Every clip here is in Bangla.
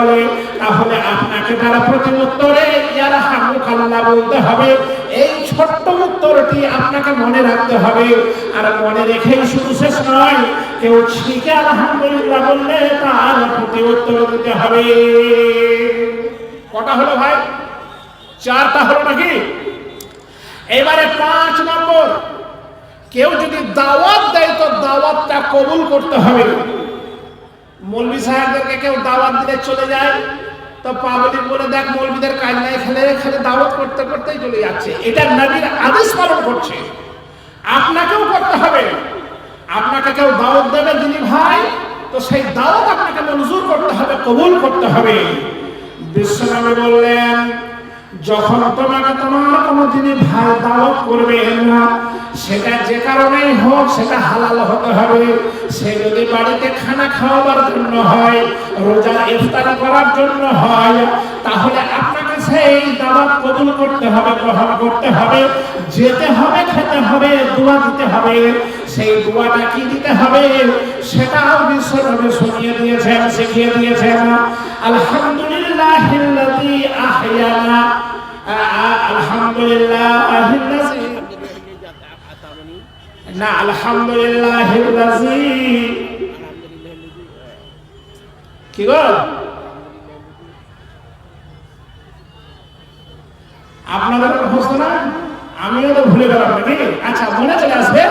বলে, তাহলে আপনাকে তারা প্রতি উত্তরে, যারা ইয়ারা হামুকাল্লাহ বলতে হবে, এই ছোট্ট উত্তরটি আপনাকে মনে রাখতে হবে। আর মনে রেখেই শুধু শেষ নয়, কেউ শিখে আলহামদুলিল্লাহ বললে তার প্রতি উত্তর দিতে হবে। কটা হলো ভাই? চারটা হলো নাকি? এবারে পাঁচ নম্বর। কেউ যদি দাওয়াত দেয়, তো দাওয়াতটা কবুল করতে হবে। মৌলবি সাহেবদেরকে কেউ দাওয়াত দিলে চলে যায়, তো পাবলিক বলে, দেখ মৌলবিদের কাজ নাই, খেলে খেলে দাওয়াত করতে করতেই চলে যাচ্ছে। এটা নবীর আদেশ পালন করছে। আপনাকেও করতে হবে। আপনাকে কেউ দাওয়াত দেবে যিনি ভাই, তো সেই দাওয়াত আপনাকে মঞ্জুর করতে হবে, কবুল করতে হবে। বিশ্বনবী বললেন, যখন তোমাকে তোমার কোনো যিনি ভাই দাওয়াত করবে না সেটা যে কারণেই হোক, সেটা হালাল হতে হবে। সে যদি বাড়িতে খানা খাওয়াবার জন্য হয়, রোজা ইফতারি করার জন্য হয়, তাহলে আপনাকে সেই দাওয়াত কবুল করতে হবে, গ্রহণ করতে হবে। যেতে হবে, খেতে হবে, দোয়া দিতে হবে। সেই দোয়াটা কি দিতে হবে? সেটাও বিশ্বনবী শুনিয়ে দিয়েছেন, শিখিয়ে দিয়েছেন। আলহামদুলিল্লাহ আহয়ানা। আলহামদুলিল্লাহ না আলহামদুলিল্লাহ কি গো? আপনাদের মুখস্থ না আমিও তো ভুলে গেলাম নাকি? আচ্ছা মনে চলে আসবে।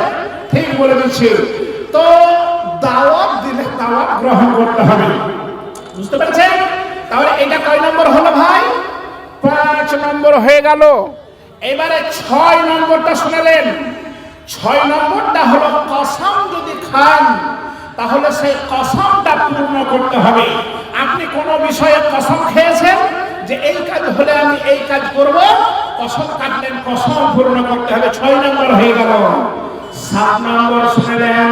ঠিক বলে দিচ্ছি। তো দাওয়াত দিলে দাওয়াত গ্রহণ করতে হবে। বুঝতে পেরেছেন? তাহলে এটা কয় নম্বর হলো ভাই? পাঁচ নম্বর হয়ে গেল। এবারে ছয় নম্বরটা শুনেলেন। ছয় নম্বরটা হলো কসম যদি খান, তাহলে সেই কসমটা পূর্ণ করতে হবে। আপনি কোনো বিষয়ে কসম খেয়েছেন যে এই কাজ হলে আমি এই কাজ করব? কসম কাটলেন, কসম পূর্ণ করতে হবে। ছয় নম্বর হয়ে গেল। সাত নম্বর শুনেলেন,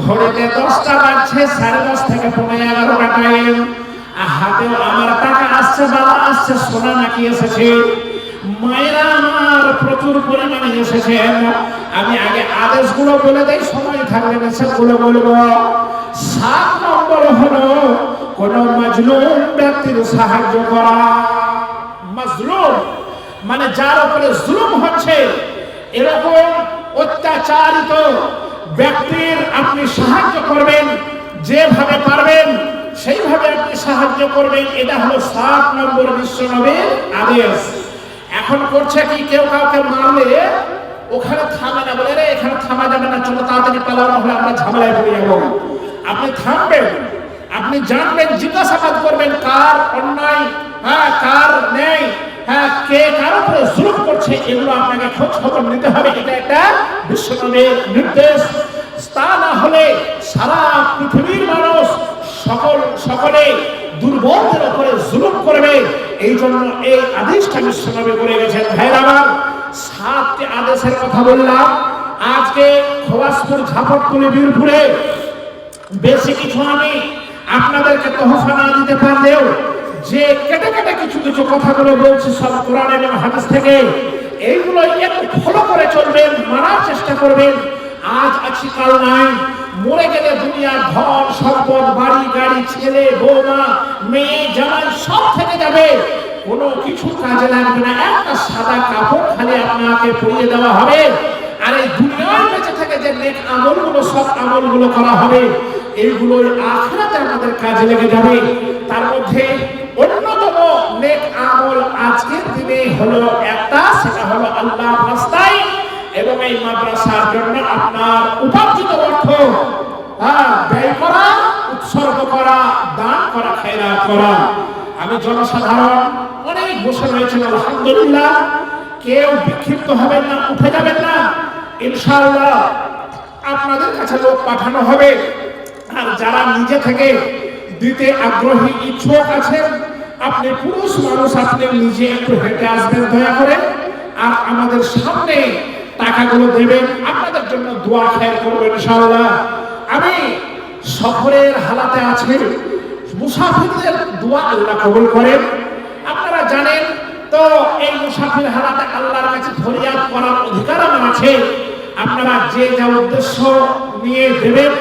ঘড়িতে দশটা বাজছে, সাড়ে দশ থেকে পনেরো এগারোটা টাইম হাতেও আমার টাকা আসছে, বাবা আসছে, সোনা নাকি এসেছে। মায়েরা আমার প্রচুর পরিমাণে এসেছেন। আমি আগে আদেশগুলো বলে দেই, সময় থাকলে মেসেজগুলো বলব। সাত নম্বর হলো, কোন মাজলুম ব্যক্তির সাহায্য করা। মাজলুম মানে যার উপরে জুলুম হচ্ছে, এরকম অত্যাচারিত ব্যক্তির আপনি সাহায্য করবেন, যেভাবে পারবেন, সেইভাবে আপনি সাহায্য করবেন। এটা হলো সাত নম্বর বিশ্বনবীর আদেশ। এখন করছে কি? কেউ কাউকে মারলে ওখানে থামে না। বলে রে এখানে থামা যাবে না। চলো তাড়াতাড়ি পালানো হলে আমরা ঝামেলায় পড়ে যাব। আপনি থামবেন। আপনি জানবেন, জিজ্ঞাসাবাদ করবেন, কার অন্যায়? হ্যাঁ কার নেই হ্যাঁ কে কার উপরে জুলুম করছে? এগুলো আপনাকে খোঁজ খবর নিতে হবে। এটা একটা বিশ্বনবীর নির্দেশ। তা না হলে সারা পৃথিবীর মানুষ সকল সকলে দুর্বলদের উপরে জুলুম করবে। এই জন্য এই আদেশটা বিশ্বনবী করে গেছেন। ভাইরা আমার, সাতটি আদেশের কথা বললাম। আজকে খোয়াসপুর ঝাপটকুলি বীরপুরে বেশি কিছু আমি আপনাদেরকে তহফা না দিতে পারলেও যে কেটে কেটে কিছু কিছু কথাগুলো বলছি সব কোরআন এবং হাদিস থেকে, এইগুলো একটু ফলো করে চলবেন, মানার চেষ্টা করবেন। আজ আছি কাল নাই। মরে গেলে দুনিয়ার ধন সম্পদ, বাড়ি, গাড়ি, ছেলে, বৌমা, মেয়ে, জামাই সব থেকে যাবে। কোনো কিছু কাজে লাগবে না। একটা সাদা কাপড় খালি আপনাকে পরিয়ে দেওয়া হবে। আর এই দুনিয়ার বেঁচে থেকে যে নেক আমলগুলো সব আমলগুলো করা হবে এইগুলো আখরাতে আমাদের কাজে লেগে যাবে। তার মধ্যে অন্যতম নেক আমল আজকের দিনে হলো একটা, সেটা হলো আল্লাহ এই মাদ্রাসার জন্য আপনার উপার্জিত অর্থ হ্যাঁ, ব্যয় করা উৎসর্গ করা দান করা খেয়াল করা। আমি জনসাধারণ অনেক বসে রয়েছেন আলহামদুলিল্লাহ। কেউ বিক্ষিপ্ত হবেন না উঠে যাবেন না। ইনশাআল্লাহ আপনাদের কাছে লোক পাঠানো হবে। আর যারা নিজে থেকে দিতে আগ্রহী ইচ্ছুক আছেন আপনি পুরুষ মানুষ আপনি নিজে একটু হেঁটে আসবেন দয়া করে। আর আমাদের সামনে টাকাগুলো দেবেন, আপনাদের জন্য দোয়া খেয়াল করবেন ইনশাআল্লাহ। আমি সফরের হালাতে আছি, মুসাফিরদের দোয়া আল্লাহ কবুল করেন। আপনারা জানেন তো, এই মুসাফির হালাতে আল্লাহর কাছে ফরিয়াদ করার অধিকার আমার আছে। আপনারা যে যা উদ্দেশ্য নিয়ে দেবেন,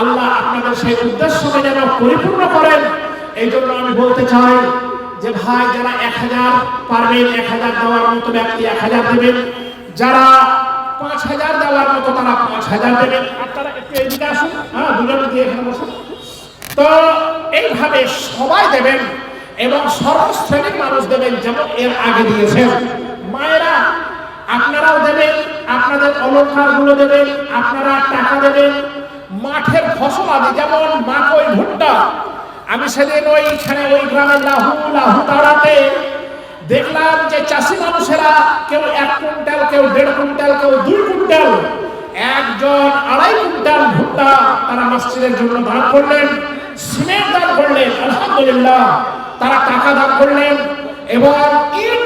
আল্লাহ আপনাদের সেই উদ্দেশ্যকে যেন পরিপূর্ণ করেন। এই জন্য আমি বলতে চাই যে ভাই, যারা এক হাজার পারবেন, এক হাজার দেওয়ার মতো ব্যক্তি এক হাজার দেবেন যারা পাঁচ হাজার দেওয়ার মতো তারা পাঁচ হাজার দেবেন আপনারা একটু এদিকে আসুন। হ্যাঁ দুজন দিয়ে এখানে বসুন। তো এইভাবে সবাই দেবেন এবং সর্বশ্রেণীর মানুষ দেবেন যেমন এর আগে দিয়েছেন। মায়েরা, আপনারাও দেবেন, আপনাদের অলঙ্কারগুলো দেবেন, আপনারা টাকা দেবেন। মাঠের ফসল আদি যেমন মাকই ভুট্টা। আমি সেদিন ওইখানে ওই গ্রামের লাহু লাহু তাড়াতে দেখলাম যে চাষি মানুষেরা কেউ এক কুইন্টাল কেউ দেড় কুইন্টাল, কেউ দুই কুইন্টাল, একজন আড়াই কুইন্টাল ভুট্টা তারা মসজিদের জন্য দান করলেন সিমেন্ট দান করলেন, আলহামদুলিল্লাহ, তারা টাকা দান করলেন এবং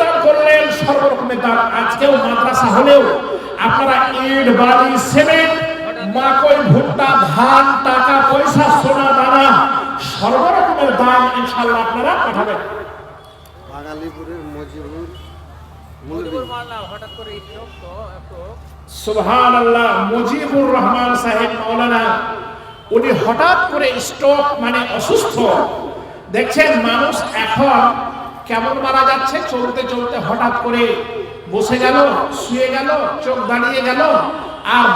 দান করলেন, সর্বরকমের দান। আজকেও মাদ্রাসা হলেও আপনারা ইট, বালি, সিমেন্ট, মাকই, ভুট্টা, ধান, টাকা, পয়সা, সোনা, দানা, সর্বরকমের দান ইনশাআল্লাহ আপনারা পাঠাবেন। বাঙালিপুরের রহমান সাহেব মাওলানা, উনি হঠাৎ করে স্ট্রোক মানে অসুস্থ। দেখছেন, মানুষ এখন কেমন মারা যাচ্ছে? চলতে চলতে হঠাৎ করে বসে গেল, শুয়ে গেল, চোখ দাঁড়িয়ে গেল, আর